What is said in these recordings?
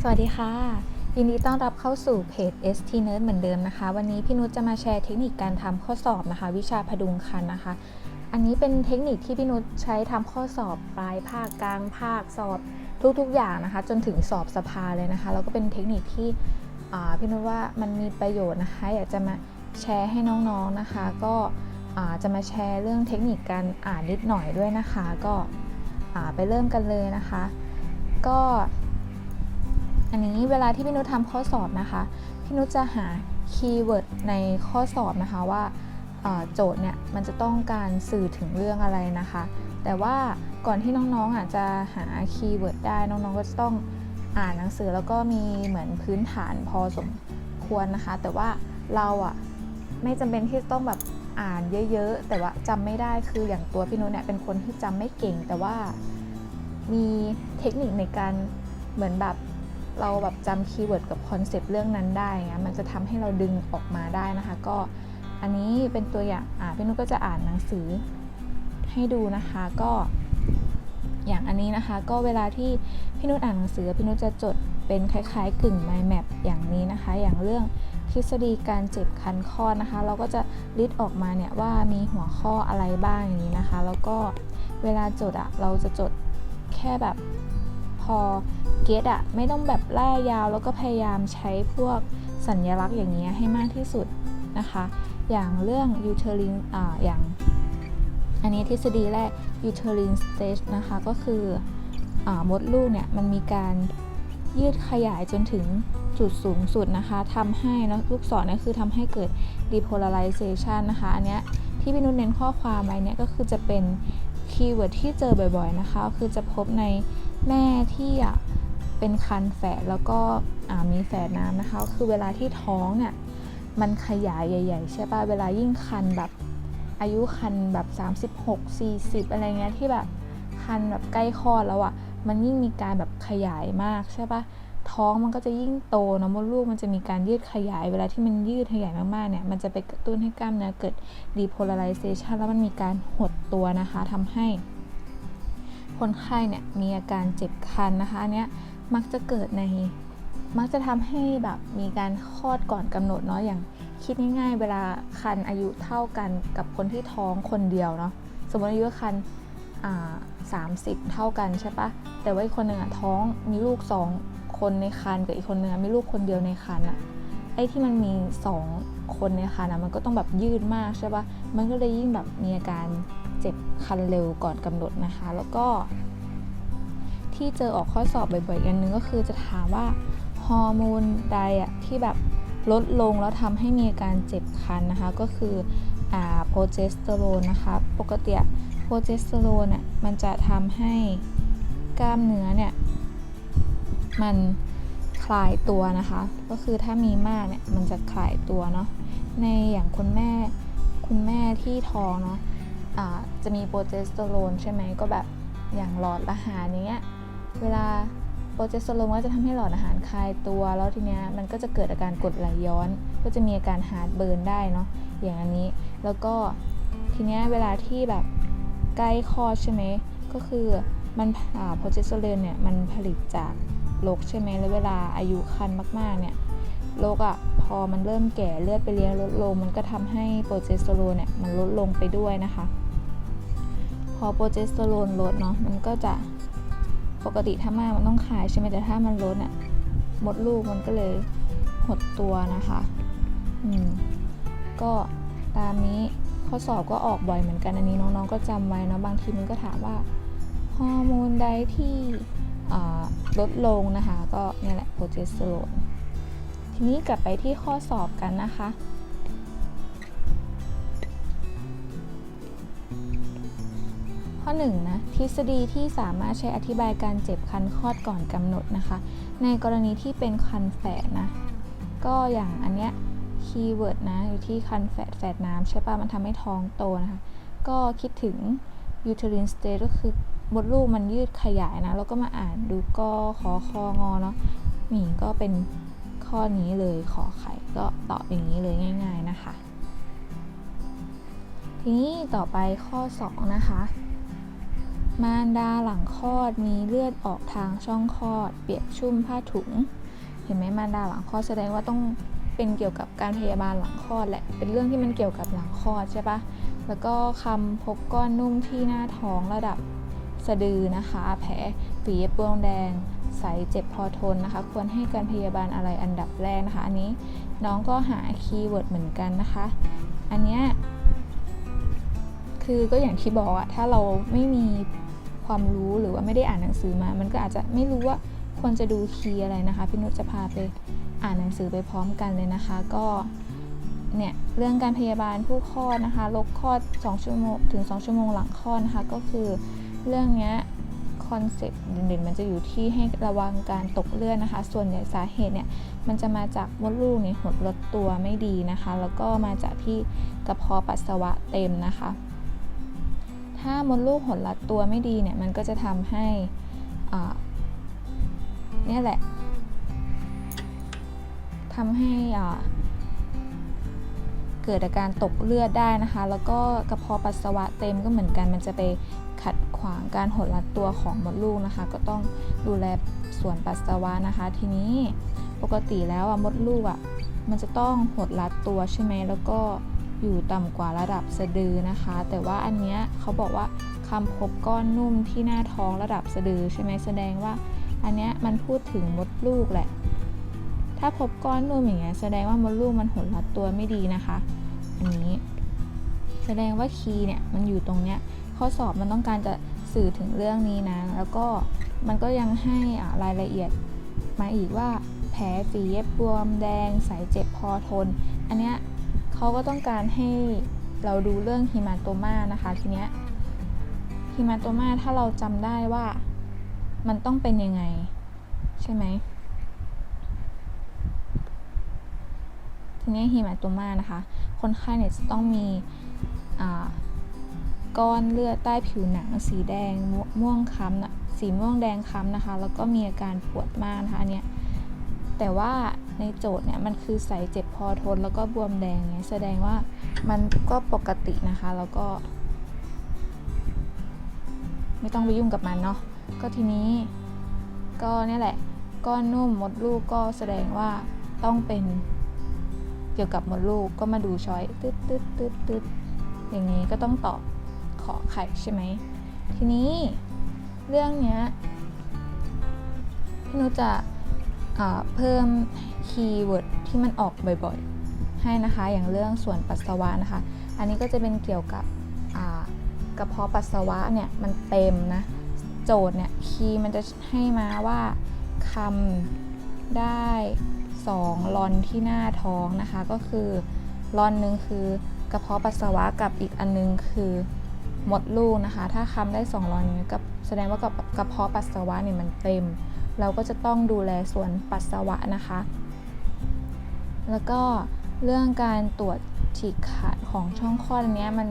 สวัสดีค่ะ ยินดีต้อนรับเข้าสู่เพจ ST Nerd เหมือนเดิมนะคะ วันนี้พี่นุชจะมาแชร์เทคนิคการทำข้อสอบนะคะ วิชาพดุงคันนะคะ อันนี้เป็นเทคนิคที่พี่นุชใช้ทำข้อสอบปลายภาคกลางภาคสอบทุกๆ อย่างนะคะ จนถึงสอบสภาเลยนะคะ แล้วก็เป็นเทคนิคที่พี่นุชว่ามันมีประโยชน์นะคะ อยากจะมาแชร์ให้น้องๆนะคะ ก็จะมาแชร์เรื่องเทคนิคการอ่านนิดหน่อยด้วยนะคะ ก็ไปเริ่มกันเลยนะคะ ก็ อันนี้เวลาที่พี่นุชทำข้อสอบนะคะ พี่นุชจะหาคีย์เวิร์ดในข้อสอบนะคะว่าโจทย์เนี่ยมันจะต้องการสื่อถึงเรื่องอะไรนะคะ แต่ว่าก่อนที่น้องๆอะจะหาคีย์เวิร์ดได้น้องๆก็จะต้องอ่านหนังสือแล้วก็มีเหมือนพื้นฐานพอสมควรนะคะ แต่ว่าเราอะไม่จำเป็นที่ต้องแบบอ่านเยอะๆ แต่ว่าจำไม่ได้คืออย่างตัวพี่นุชเนี่ยเป็นคนที่จำไม่เก่ง แต่ว่ามีเทคนิคในการเหมือนแบบ เราแบบจำคีย์เวิร์ดกับคอนเซปต์เรื่องนั้นได้เงี้ยมันจะทำให้เราดึงออกมาได้นะคะ ก็อันนี้เป็นตัวอย่างอ่าพี่นุชก็จะอ่านหนังสือให้ดูนะคะก็อย่างอันนี้นะคะ ก็เวลาที่พี่นุชอ่านหนังสือพี่นุชจะจดเป็นคล้ายๆ กึ่ง mind map อย่างนี้นะคะ อย่างเรื่องทฤษฎีการเจ็บคันคลอนะคะ เราก็จะลิสต์ออกมาเนี่ยว่ามีหัวข้ออะไรบ้างอย่างนี้นะคะ แล้วก็เวลาจดอะเราจะจดแค่แบบ อเกตอะไม่ต้องแบบล่ยาวแล้วก็พยายามใช้พวกสัญลักษณ์อย่างเงี้ยให้มากที่สุดนะคะ อย่างเรื่อง uterine อ่าอย่าง อันนี้ทฤษฎีแรก uterine stage นะคะก็คืออมดลูกเนี่ยมันมีการยืดขยายจนถึงจุดสูงสุดนะคะทำให้แล้วลูกศรเนี่ยคือทำให้เกิด depolarization นะคะ อันเนี้ยที่พี่นุชเน้นข้อความไว้เนี่ยก็คือจะเป็นคีย์เวิร์ดที่เจอบ่อยๆนะคะ คือจะพบใน แม่ที่อะเป็นคันแฝดแล้วก็มีแฝดน้ำนะคะ คือเวลาที่ท้องเนี่ยมันขยายใหญ่ ๆ ใช่ป่ะ เวลายิ่งคันแบบอายุคันแบบ 36 40 อะไรเงี้ยที่แบบคันแบบใกล้คลอดแล้วอะ มันยิ่งมีการแบบขยายมากใช่ป่ะท้องมันก็จะยิ่งโตนะมดลูกมันจะมีการยืดขยาย เวลาที่มันยืดขยายมากๆเนี่ย มันจะไปกระตุ้นให้กล้ามเนื้อเกิด depolarization แล้วมันมีการหดตัวนะคะทำให้ คนไข้เนี่ยมีอาการเจ็บคันนะคะอันเนี้ยมักจะเกิดในมักจะทำให้แบบมีการคลอดก่อนกำหนดเนาะอย่างคิดง่ายๆ เวลาคันอายุเท่ากันกับคนที่ท้องคนเดียวเนาะสมมติอายุคันอ่าสามสิบเท่ากันใช่ปะแต่ว่าอีกคนหนึ่งอะท้องมีลูกสองคนในคันกับอีกคนหนึ่งมีลูกคนเดียวในคันอะไอ้ที่มันมีสองคนในคันอะมันก็ต้องแบบยืดมากใช่ปะมันก็เลยยิ่งแบบมีอาการ เจ็บคันเร็วก่อนกำหนดนะคะ แล้วก็ ที่เจอออกข้อสอบบ่อยๆ กันนึงก็คือจะถามว่าฮอร์โมนใดอะที่แบบลดลงแล้วทำให้มีการเจ็บคันนะคะ ก็คืออ่าโปรเจสเตอโรนนะคะ ปกติโปรเจสเตอโรนอะมันจะทำให้กล้ามเนื้อเนี่ย มันคลายตัวนะคะ ก็คือถ้ามีมากเนี่ยมันจะคลายตัวเนาะในอย่างคุณแม่คุณแม่ที่ท้องเนาะ จะมีโปรเจสเตอโรนใช่ไหมก็แบบอย่างหลอดอาหารอย่างเงี้ยเวลาโปรเจสเตอโรนก็จะทำให้หลอดอาหารคลายตัว แล้วทีเนี้ยมันก็จะเกิดอาการกดไหลย้อน ก็จะมีอาการฮาร์ดเบิร์นได้เนาะอย่างอันนี้ แล้วก็ทีเนี้ยเวลาที่แบบใกล้คลอดใช่ไหมก็คือมันอ่าโปรเจสเตอโรนเนี่ยมันผลิตจากโรคใช่ไหมแล้วเวลาอายุคันมากๆเนี่ยโรคอะพอมันเริ่มแก่เลือดไปเลี้ยงลดลง มันก็ทำให้โปรเจสเตอโรนเนี่ยมันลดลงไปด้วยนะคะ พอโปรเจสเตอโรนลดเนาะมันก็จะปกติถ้ามากมันต้องขายใช่ไหมแต่ถ้ามันลดเนี่ยมดลูกมันก็เลยหดตัวนะคะอืมก็ตามนี้ข้อสอบก็ออกบ่อยเหมือนกันอันนี้น้องๆก็จำไว้เนาะบางทีมันก็ถามว่าฮอร์โมนใดที่ลดลงนะคะ ก็เนี่ยแหละโปรเจสเตอโรนทีนี้กลับไปที่ข้อสอบกันนะคะ ข้อ1นงนะทฤษฎีที่สามารถใช้อธิบายการเจ็บคันคลอดก่อนกำหนดนะคะ ในกรณีที่เป็นคันแฝดนะ ก็อย่างอันเนี้ยคีย์เวิร์ดนะอยู่ที่คันแฝดแฝดน้ำใช่ปะมันทำให้ท้องโตนะคะ ก็คิดถึง uterine stage ก็คือมดลูกมันยืดขยายนะ แล้วก็มาอ่านดูก็ขอคองอเนาะหมีก็เป็นข้อนี้เลยขอไข่ก็ตอบอย่างนี้เลยง่าย ๆนะคะ ทีนี้ต่อไปข้อ 2 นะคะ มารดาหลังคลอดมีเลือดออกทางช่องคลอด เปียกชุ่มผ้าถุง เห็นไหมมารดาหลังคลอดแสดงว่าต้องเป็นเกี่ยวกับการพยาบาลหลังคลอดแหละ เป็นเรื่องที่มันเกี่ยวกับหลังคลอดใช่ปะแล้วก็คำพบก้อนนุ่มที่หน้าท้องระดับสะดือนะคะ แผลฝีเย็บบวงแดง ใสเจ็บพอทนนะคะ ควรให้การพยาบาลอะไรอันดับแรกนะคะ อันนี้น้องก็หาคีย์เวิร์ดเหมือนกันนะคะ อันเนี้ยคือก็อย่างที่บอกอะถ้าเราไม่มี ความรู้หรือว่าไม่ได้อ่านหนังสือมา มันก็อาจจะไม่รู้ว่าควรจะดูคีย์อะไรนะคะพี่นุชจะพาไปอ่านหนังสือไปพร้อมกันเลยนะคะ ก็เนี่ยเรื่องการพยาบาลผู้คลอดนะคะลกคลอด 2 ชั่วโมงถึง 2 ชั่วโมงหลังคลอดนะคะ ก็คือเรื่องเนี้ยคอนเซ็ปต์เด่นๆมันจะอยู่ที่ให้ระวังการตกเลือดนะคะ ส่วนใหญ่สาเหตุเนี่ยมันจะมาจากมดลูกเนี่ยหดลดตัวไม่ดีนะคะ แล้วก็มาจากที่กระเพาะปัสสาวะเต็มนะคะ ถ้ามดลูกหดลัดตัวไม่ดีเนี่ยมันก็จะทำให้เนี่ยแหละทำให้เกิดอาการตกเลือดได้นะคะ แล้วก็กระเพาะปัสสาวะเต็มก็เหมือนกัน มันจะไปขัดขวางการหดลัดตัวของมดลูกนะคะ ก็ต้องดูแลส่วนปัสสาวะนะคะ ทีนี้ปกติแล้วอะมดลูกอะมันจะต้องหดรัดตัวใช่ไหมแล้วก็ อยู่ต่ำกว่าระดับสะดือนะคะ แต่ว่าอันเนี้ยเขาบอกว่าคำพบก้อนนุ่มที่หน้าท้องระดับสะดือใช่ไหมแสดงว่า อันเนี้ยมันพูดถึงมดลูกแหละ ถ้าพบก้อนนุ่มอย่างเงี้ยแสดงว่ามดลูกมันหดรัดตัวไม่ดีนะคะ อันนี้ แสดงว่าคีย์เนี่ยมันอยู่ตรงเนี้ยข้อสอบมันต้องการจะสื่อถึงเรื่องนี้นะ แล้วก็มันก็ยังให้รายละเอียดมาอีกว่าแผลฝีเย็บบวมแดง ใสเจ็บพอทน อันเนี้ย เขาก็ต้องการให้เราดูเรื่องฮิมาโตมานะคะทีเนี้ยฮิมาโตมาถ้าเราจำได้ว่ามันต้องเป็นยังไง ใช่ไหมทีนี้ฮิมาโตมานะคะ คนไข้เนี่ยจะต้องมีก้อนเลือดใต้ผิวหนัง สีแดงม่วงค้ำนะสีม่วงแดงค้ำนะคะ แล้วก็มีอาการปวดมากนะคะอันเนี้ย แต่ว่าในโจทย์เนี่ยมันคือใสเจ็บพอทนแล้วก็บวมแดงเนี่ยแสดงว่ามันก็ปกตินะคะ แล้วก็ ไม่ต้องไปยุ่งกับมันเนาะก็ทีนี้ก็เนี่ยแหละก้อนนุ่มมดลูกก็แสดงว่าต้องเป็นเกี่ยวกับมดลูกก็มาดูช้อยตึ๊ดตึ๊ดตึ๊ดตึ๊ดอย่างนี้ก็ต้องตอบขอไข่ใช่ไหมทีนี้เรื่องเนี้ยพี่นุจะ เพิ่มคีย์เวิร์ดที่มันออกบ่อยๆ ให้นะคะ อย่างเรื่องส่วนปัสสาวะนะคะ อันนี้ก็จะเป็นเกี่ยวกับกระเพาะปัสสาวะเนี่ยมันเต็มนะ โจทย์เนี่ยคีย์มันจะให้มาว่าคำได้2ลอนที่หน้าท้องนะคะ ก็คือลอนหนึ่งคือกระเพาะปัสสาวะกับอีกอันนึงคือมดลูกนะคะ ถ้าคำได้2ลอนนี้ก็แสดงว่ากับกระเพาะปัสสาวะเนี่ยมันเต็ม เราก็จะต้องดูแลส่วนปัสสาวะนะคะ แล้วก็เรื่องการตรวจฉีกขาดของช่องคลอดอันเนี้ยมัน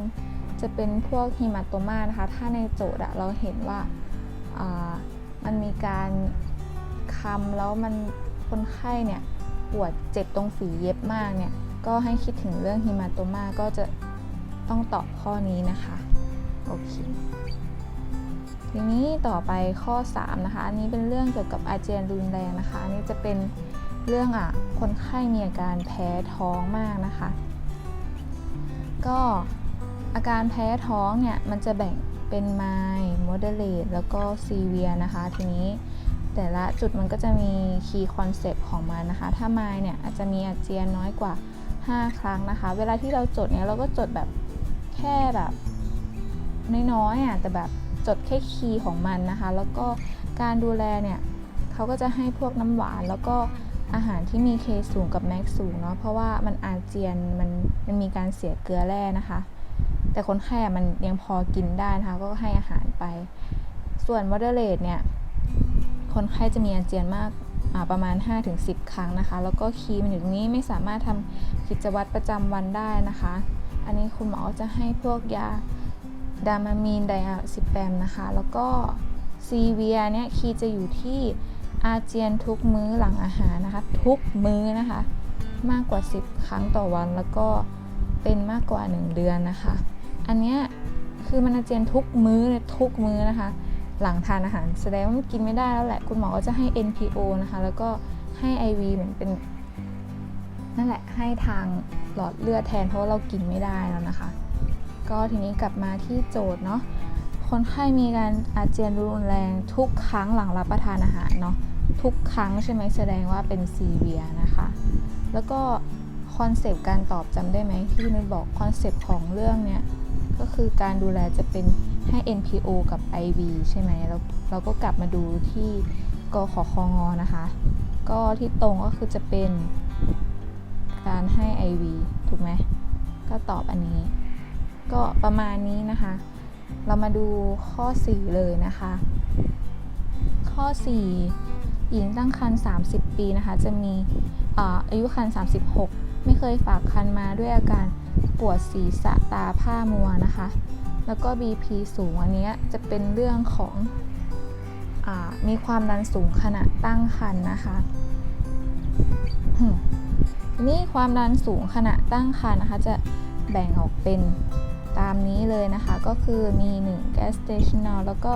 จะเป็นพวกฮิมาโตมานะคะ ถ้าในโจทย์เราเห็นว่าอ่ามันมีการคำแล้วมันคนไข้เนี่ยปวดเจ็บตรงฝีเย็บมากเนี่ย ก็ให้คิดถึงเรื่องฮิมาโตมาก็จะต้องตอบข้อนี้นะคะ โอเค ทีนี้ต่อไปข้อ 3 นะคะ อันนี้เป็นเรื่องเกี่ยวกับอาเจียนรุนแรงนะคะ อันนี้จะเป็นเรื่องอะคนไข้มีอาการแพ้ท้องมากนะคะ ก็อาการแพ้ท้องเนี่ยมันจะแบ่งเป็นไมล์โมเดเลตแล้วก็ซีเวียนะคะ ทีนี้แต่ละจุดมันก็จะมีคีย์คอนเซปต์ของมันนะคะ ถ้าไมล์เนี่ยอาจจะมีอาเจียนน้อยกว่า 5 ครั้งนะคะ เวลาที่เราจดเนี่ยเราก็จดแบบแค่แบบน้อยๆอะแต่แบบ จดแค่คีย์ของมันนะคะ แล้วก็การดูแลเนี่ยเขาก็จะให้พวกน้ำหวาน แล้วก็อาหารที่มีเคสูงกับแม็กสูงเนาะเพราะว่ามันอาเจียนมันมันมีการเสียเกลือแร่นะคะ แต่คนไข้อะมันยังพอกินได้นะคะ ก็ให้อาหารไป ส่วนวอเดเลตเนี่ยคนไข้จะมีอาเจียนมากประมาณ 5-10 ครั้งนะคะ แล้วก็คีย์มันอยู่ตรงนี้ไม่สามารถทำกิจวัตรประจำวันได้นะคะ อันนี้คุณหมอจะให้พวกยา ดามามีนไดอะซิแปมนะคะ แล้วก็ซีเวียเนี่ยคีจะอยู่ที่อาเจียนทุกมื้อหลังอาหารนะคะ ทุกมื้อนะคะ มากกว่า 10 ครั้งต่อวันแล้วก็เป็นมากกว่า 1 เดือนนะคะ อันเนี้ยคือมันอาเจียนทุกมื้อเลยทุกมื้อนะคะ หลังทานอาหาร แสดงว่ามันกินไม่ได้แล้วแหละ คุณหมอก็จะให้ NPO นะคะ แล้วก็ให้ IV เหมือนเป็นนั่นแหละให้ทางหลอดเลือดแทนเพราะว่าเรากินไม่ได้แล้วนะคะ ก็ทีนี้กลับมาที่โจทย์เนาะคนไข้มีการอาเจียนรุนแรงทุกครั้งหลังรับประทานอาหารเนาะทุกครั้งใช่ไหมแสดงว่าเป็นซีเวียนะคะ แล้วก็คอนเซปต์การตอบจำได้ไหมที่พี่นุชบอกคอนเซปต์ของเรื่องเนี้ยก็คือการดูแลจะเป็นให้ NPO กับ IV ใช่ไหมแล้วเราก็กลับมาดูที่กขคงนะคะ ก็ที่ตรงก็คือจะเป็นการให้ IV ถูกไหม ก็ตอบอันนี้ ก็ประมาณนี้นะคะ เรามาดูข้อ 4 เลยนะคะ ข้อ 4 หญิงตั้งครรภ์30 ปีนะคะ จะมีอายุครรภ์36 ไม่เคยฝากครรภ์มาด้วยอาการปวดศีรษะตาผ้ามัวนะคะ แล้วก็ BP สูงอันนี้จะเป็นเรื่องของอมีความดันสูงขณะตั้งครรภ์นะคะนี่ความดันสูงขณะตั้งครรภ์นะคะ จะแบ่งออกเป็น ตามนี้เลยนะคะ ก็คือมี 1 gestational แล้วก็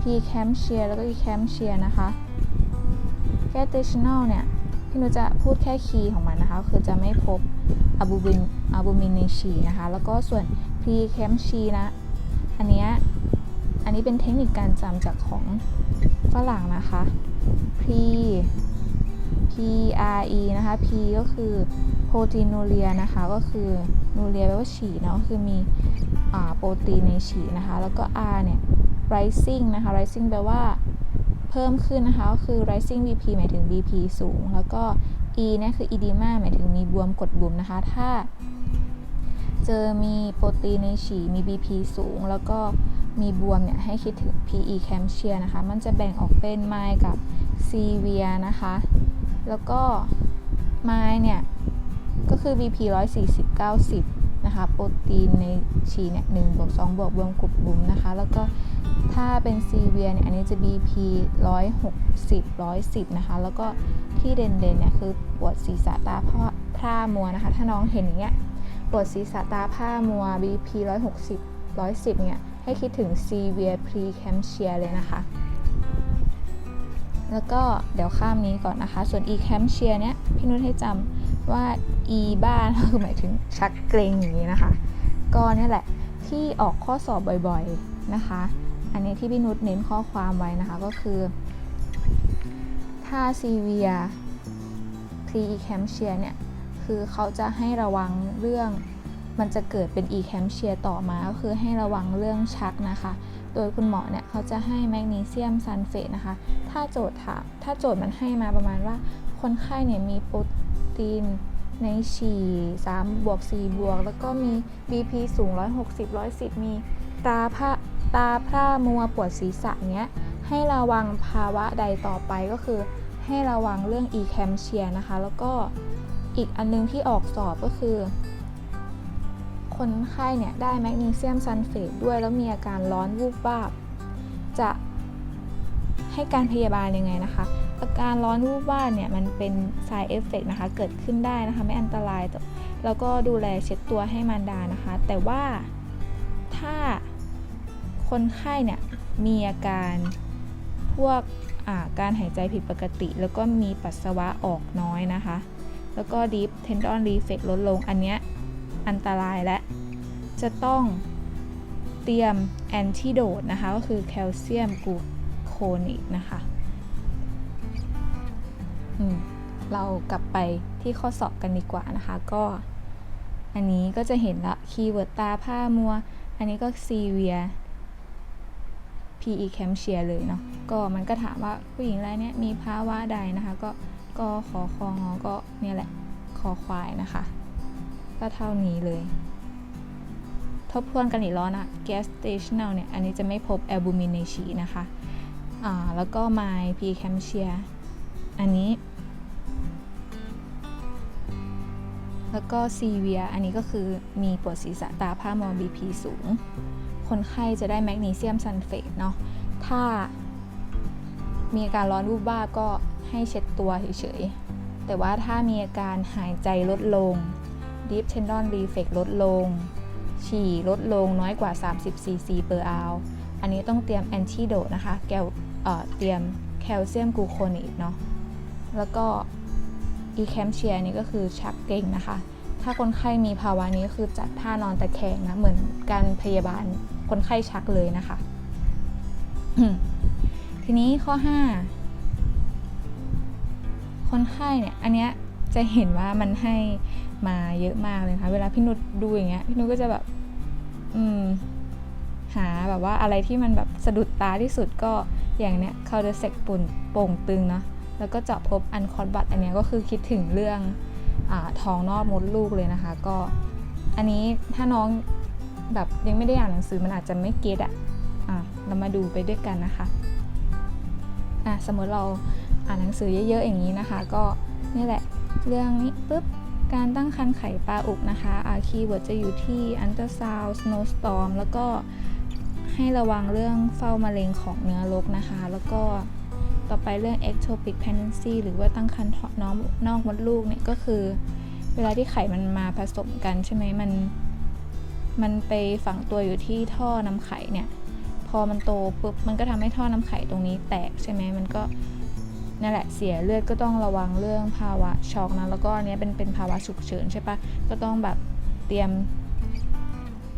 preeclampsia แล้วก็ eclampsia นะคะ gestational เนี่ยพี่นุจะพูดแค่คีย์ของมันนะคะ คือจะไม่พบอะบูบินอะบูมินในฉี่นะคะ แล้วก็ส่วน preeclampsia นะ อันเนี้ยอันนี้เป็นเทคนิคการจำจากของฝรั่งนะคะ P P R E นะคะ P ก็คือโปรตีนูเรียนะคะ ก็คือนูเรียแปลว่าฉี่เนาะคือมี โปรตีนในฉี่นะคะ แล้วก็ R เนี่ย rising นะคะ rising แปลว่าเพิ่มขึ้นนะคะ ก็คือ rising BP หมายถึง BP สูง แล้วก็ E เนี่ยคือ edema หมายถึงมีบวมกดบุ๋มนะคะ ถ้า เจอมีโปรตีนในฉี่มี BP สูง แล้วก็มีบวมเนี่ยให้คิดถึง PE campsia นะคะ มันจะแบ่งออกเป็น mild กับ severe นะคะ แล้วก็ไมเนี่ย ก็คือ BP 140 90 นะคะ โปรตีนในฉี่เนี่ย1บวก2บวกบวมกรุบบุ๋มนะคะ แล้วก็ถ้าเป็นซีเวียเนี่ยอันนี้จะ BP 160 110 นะคะ แล้วก็ที่เด่นๆเนี่ยคือปวดศีรษะตาผ้าพร่ามัวนะคะ ถ้าน้องเห็นอย่างเงี้ยปวดศีรษะตาผ้ามัว BP 160 110 เนี่ยให้คิดถึง severe preeclampsia เลยนะคะ แล้วก็เดี๋ยวข้ามนี้ก่อนนะคะ ส่วน e c a m p s i a เนี่ยพี่นุชให้จำ ว่า e บ้านคือหมายถึงชักเกรงอย่างนี้นะคะ ก็เนี่ยแหละที่ออกข้อสอบบ่อยๆนะคะ อันนี้ที่พี่นุชเน้นข้อความไว้นะคะก็คือ ถ้า severe pre eclampsia เนี่ยคือเขาจะให้ระวังเรื่องมันจะเกิดเป็น eclampsia ต่อมา ก็คือให้ระวังเรื่องชักนะคะ โดยคุณหมอเนี่ยเขาจะให้แมกนีเซียมซัลเฟตนะคะ ถ้าโจทย์ถาม ถ้าโจทย์มันให้มาประมาณว่า คนไข้เนี่ยมีีนในฉี่3บวก4บวก แล้วก็มี BP สูง 160 110 มีตาผ้าตาพร่ามัวปวดศีรษะเนี้ย ให้ระวังภาวะใดต่อไปก็คือ ให้ระวังเรื่อง eclampsia นะคะ แล้วก็อีกอันนึงที่ออกสอบก็คือ คนไข้เนี่ยได้แมกนีเซียมซัลเฟตด้วยแล้วมีอาการร้อนวูบวาบ จะให้การพยาบาลยังไงนะคะ อาการร้อนวูบวาบเนี่ยมันเป็น side effect นะคะ เกิดขึ้นได้นะคะ ไม่อันตรายแแล้วก็ดูแลเช็ดตัวให้มารดานะคะ แต่ว่าถ้าคนไข้เนี่ยมีอาการพวกาการหายใจผิดปกติ แล้วก็มีปัสสาวะออกน้อยนะคะ แล้วก็ deep tendon reflex ลดลงอันเนี้ยอันตรายและ จะต้องเตรียมแอนติโดดนะคะ ก็คือแคลเซียมกูโคนิกนะคะ เรากลับไปที่ข้อสอบกันดีกว่านะคะ ก็ อันนี้ก็จะเห็นละคีย์เวิร์ดตาผ้ามัว อันนี้ก็ซีเวีย PE c a m p s i a เลยเนาะก็มันก็ถามว่าผู้หญิงรายนี้มีภาวะใดนะคะ ก็ก็ขอคองอก็เนี่ยแหละคอควายนะคะ ก็เท่านี้เลย ทบทวนกันอีกรอบนะ gestational เนี่ย อันนี้จะไม่พบ albumin ในฉีนะคะ อ่า แล้วก็ my p c a m p s h i r e อันนี้ แล้วก็ severe อันนี้ก็คือมีปวดศีรษะตาผ้ามัว BP สูง คนไข้จะได้แมกนีเซียมซัลเฟตเนาะถ้ามีอาการร้อนวูบวาบก็ให้เช็ดตัวเฉยๆ แต่ว่าถ้ามีอาการหายใจลดลง deep tendon reflex ลดลง ฉี่ลดลงน้อยกว่า 30 cc per hour อันนี้ต้องเตรียมแอนติโดนะคะ แกวเเตรียมแคลเซียมกูโคเนตเนาะ แล้วก็ อีแคมเชียนี่ก็คือชักเก่งนะคะ ถ้าคนไข้มีภาวะนี้ก็คือจัดท่านอนตะแคงนะ เหมือนการพยาบาลคนไข้ชักเลยนะคะ ทีนี้ข้อ 5 คนไข้เนี่ย อันเนี้ยจะเห็นว่ามันให้มาเยอะมากเลยค่ะเวลาพี่นุชดูอย่างเงี้ยพี่นุชก็จะแบบอืมหาแบบว่าอะไรที่มันแบบสะดุดตาที่สุดก็อย่างเนี้ยคาเดเซกปุ่นโป่งตึงเนาะ แล้วก็เจาะพบอันคอร์บัตอันนี้ก็คือคิดถึงเรื่องอท้องนอกมดลูกเลยนะคะ ก็อันนี้ถ้าน้องแบบยังไม่ได้อ่านหนังสือมันอาจจะไม่เก็ตอ,อะเรามาดูไปด้วยกันนะคะอะสมมติเราอ่านหนังสือเยอะๆอย่างนี้นะคะ ก็นี่แหละเรื่องนี้ปุ๊บการตั้งครรภ์ไข่ปลาอุกนะคะอาคีย์เวิร์ดจะอยู่ที่อันเตอร์ซาวสโนสตอมแล้วก็ให้ระวังเรื่องเฝ้ามะเร็งของเนื้อรกนะคะ แล้วก็ ต่อไปเรื่อง ectopic pregnancy หรือว่าตั้งครรภ์น้องนอกมดลูกเนี่ยก็คือ เวลาที่ไข่มันมาผสมกันใช่ไหมมัน มันไปฝังตัวอยู่ที่ท่อน้ำไข่เนี่ย พอมันโตปุ๊บมันก็ทำให้ท่อน้ำไข่ตรงนี้แตกใช่ไหมมันก็นั่นแหละเสียเลือดก็ต้องระวังเรื่องภาวะช็อกนะแล้วก็อันนี้เป็นเป็นภาวะฉุกเฉินใช่ปะก็ต้องแบบเตรียม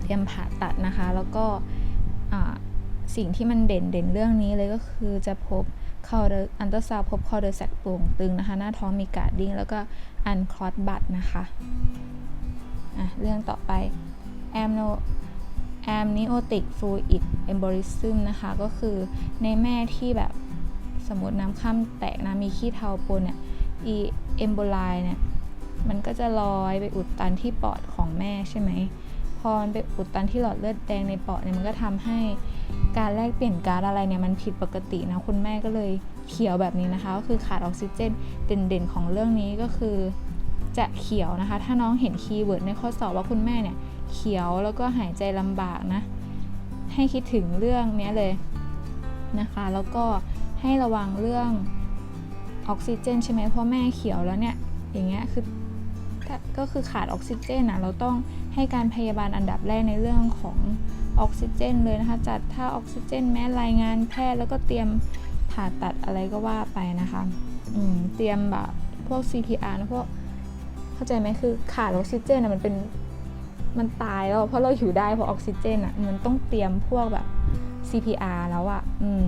เตรียมผ่าตัดนะคะ แล้วก็อ่าสิ่งที่มันเด่นเด่นเรื่องนี้เลยก็คือจะพบ คอเดออันเตอร์ซาวพบคอเดอแซกโป่งตึงนะคะ หน้าท้องมีการดดิ้งแล้วก็อันคลอตบัตนะคะอะเรื่องต่อไปแอมโนแอมนิโอติกฟลูอิดเอมบริซึมนะคะ ก็คือในแม่ที่แบบสมมติน้ำข้ามแตกนะมีขี้เทาปนเนี่ยอีเอมโบไลเนี่ยมันก็จะลอยไปอุดตันที่ปอดของแม่ใช่ไหมพอมันไปอุดตันที่หลอดเลือดแดงในปอดเนี่ยมันก็ทำให้ การแลกเปลี่ยนก๊าซอะไรเนี่ยมันผิดปกตินะคุณแม่ก็เลยเขียวแบบนี้นะคะ ก็คือขาดออกซิเจนเด่นๆ ของเรื่องนี้ก็คือ จะเขียวนะคะ ถ้าน้องเห็นคีย์เวิร์ดในข้อสอบว่าคุณแม่เนี่ยเขียวแล้วก็หายใจลำบากนะ ให้คิดถึงเรื่องนี้เลยนะคะ แล้วก็ให้ระวังเรื่องออกซิเจนใช่ไหมเพราะแม่เขียวแล้วเนี่ยอย่างเงี้ยคือก็คือขาดออกซิเจนอะเราต้องให้การพยาบาลอันดับแรกในเรื่องของ ออกซิเจนเลยนะคะ จัดท่าออกซิเจน แม้รายงานแพทย์แล้วก็เตรียมผ่าตัดอะไรก็ว่าไปนะคะอืมเตรียมแบบพวก CPR นะพวกเข้าใจไหมคือขาดออกซิเจนอะมันเป็นมันตายแล้ว เพราะเราอยู่ได้เพราะออกซิเจนอะมันต้องเตรียมพวกแบบ CPR แล้วอะอืม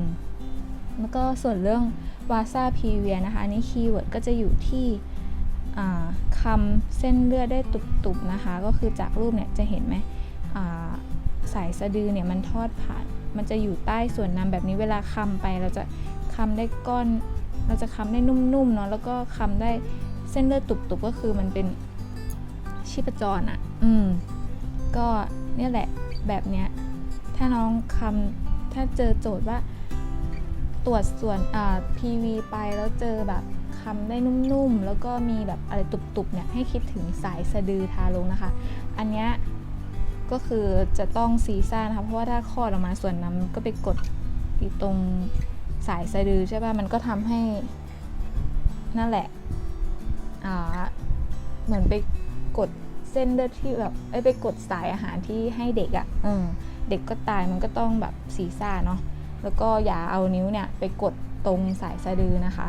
แล้วก็ส่วนเรื่องวาซาพีเวียนะคะอันนี้คีย์เวิร์ดก็จะอยู่ที่คำเส้นเลือดได้ตุบๆนะคะ ก็คือจากรูปเนี่ยจะเห็นไหม สายสะดือเนี่ยมันทอดผ่าน มันจะอยู่ใต้ส่วนนำแบบนี้เวลาคำไป เราจะคำได้ก้อน เราจะคำได้นุ่มๆเนาะแล้วก็คำได้เส้นเลือดตุบๆก็คือมันเป็นชีพจรอะ่ะ อืม ก็เนี่ยแหละแบบเนี้ย ถ้าน้องคำถ้าเจอโจทย์ว่าตรวจส่วนอ่า PV ไปแล้วเจอแบบคำได้นุ่มๆ แล้วก็มีแบบอะไรตุบๆเนี่ยให้คิดถึงสายสะดือทาลงนะคะ อันเนี้ย ก็คือจะต้องซีซ่านะคะเพราะว่าถ้าคลอดออกมาส่วนนั้นก็ไปกดอีตรงสายสะดือใช่ป่ะมันก็ทำให้นั่นแหละอ่าเหมือนไปกดเส้นเลือดที่แบบเอ้ยไปกดสายอาหารที่ให้เด็กอะ่ะเออเด็กก็ตายมันก็ต้องแบบซีซ่าเนาะแล้วก็อย่าเอานิ้วเนี่ยไปกดตรงสายสะดือนะคะ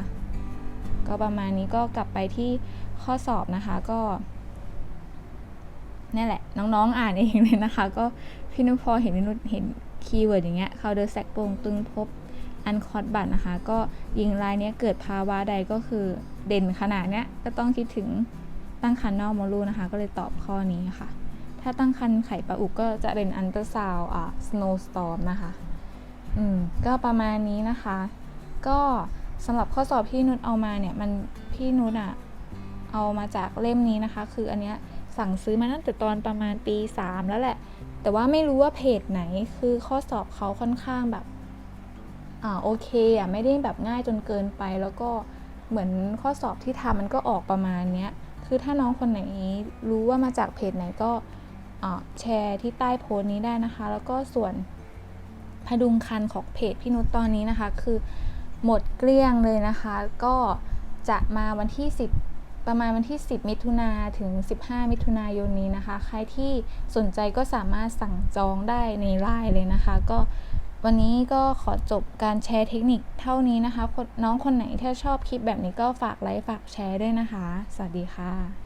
ก็ประมาณนี้ก็กลับไปที่ข้อสอบนะคะก็ นี่แหละ น้องๆอ่านเองเลยนะคะ ก็พี่นุชพอเห็นพี่นุชเห็นคีย์เวิร์ดอย่างเงี้ยเขาเดอแซกโปงตึงพบอันคอร์ดบัตนะคะ ก็ยิงลายเนี้ยเกิดภาวะใดก็คือเด่นขนาดเนี้ยก็ต้องคิดถึงตั้งครรภ์นอกมดลูกนะคะ ก็เลยตอบข้อนี้ค่ะ ถ้าตั้งครรภ์ไข่ปลาอุกก็จะเป็นอันเตอร์ซาวอ่าสโนว์สตอร์มนะคะ อืม ก็ประมาณนี้นะคะ ก็สำหรับข้อสอบที่นุชเอามาเนี่ย มันพี่นุชอะเอามาจากเล่มนี้นะคะ คืออันเนี้ย สั่งซื้อมาตั้งแต่ตอนประมาณปี 3 แล้วแหละ แต่ว่าไม่รู้ว่าเพจไหนคือข้อสอบเขาค่อนข้างแบบอ่าโอเคอะไม่ได้แบบง่ายจนเกินไป แล้วก็เหมือนข้อสอบที่ทำมันก็ออกประมาณเนี้ยคือถ้าน้องคนไหนรู้ว่ามาจากเพจไหนก็แชร์ที่ใต้โพสต์นี้ได้นะคะ แล้วก็ส่วนพดุงคันของเพจพี่นุชตอนนี้นะคะ คือหมดเกลี้ยงเลยนะคะ ก็จะมาวันที่ 10 ประมาณวันที่ 10 มิถุนาถึง 15 มิถุนายนนี้นะคะ ใครที่สนใจก็สามารถสั่งจองได้ในไลน์เลยนะคะ ก็วันนี้ก็ขอจบการแชร์เทคนิคเท่านี้นะคะ น้องคนไหนที่ชอบคลิปแบบนี้ก็ฝากไลค์ฝากแชร์ด้วยนะคะ สวัสดีค่ะ